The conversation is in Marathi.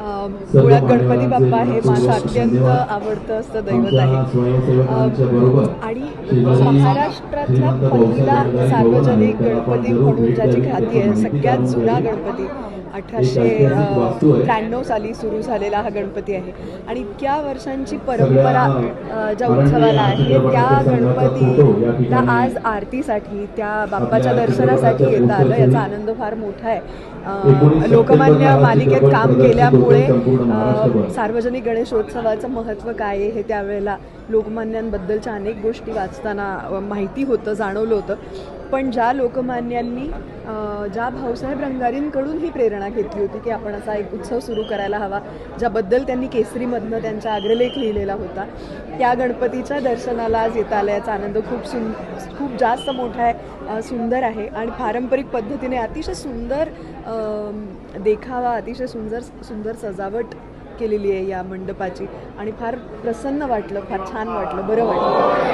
मुळात गणपती बाप्पा हे माझं अत्यंत आवडतं असं दैवत आहे. महाराष्ट्रातला पहिला सार्वजनिक गणपती म्हणून ज्याची ख्याती आहे सगळ्यात जुना गणपती अठराशे त्र्याण्णव साली सुरू झालेला हा गणपती आहे. आणि इतक्या वर्षांची परंपरा ज्या उत्सवाला आहे त्या गणपतीला आज आरतीसाठी त्या बाप्पाच्या दर्शनासाठी येता आलं याचा आनंद फार मोठा आहे. लोकमान्य मालिकेत काम केल्यामुळे सार्वजनिक गणेशोत्सवाचं महत्त्व काय आहे हे त्यावेळेला लोकमान्यांबद्दलच्या अनेक गोष्टी वाचताना असताना माहिती होतं जाणवलं होतं. पण ज्या लोकमान्यांनी ज्या भाऊसाहेब रंगारींकडून ही प्रेरणा घेतली होती की आपण असा एक उत्सव सुरू करायला हवा ज्याबद्दल त्यांनी केसरीमधनं त्यांचा अग्रलेख लिहिलेला होता त्या गणपतीच्या दर्शनाला आज येता आला याचा आनंद खूप सुं खूप जास्त मोठा आहे सुंदर आहे. आणि पारंपरिक पद्धतीने अतिशय सुंदर देखावा अतिशय सुंदर सुंदर सजावट केलेली आहे या मंडपाची. आणि फार प्रसन्न वाटलं फार छान वाटलं बरं वाटलं.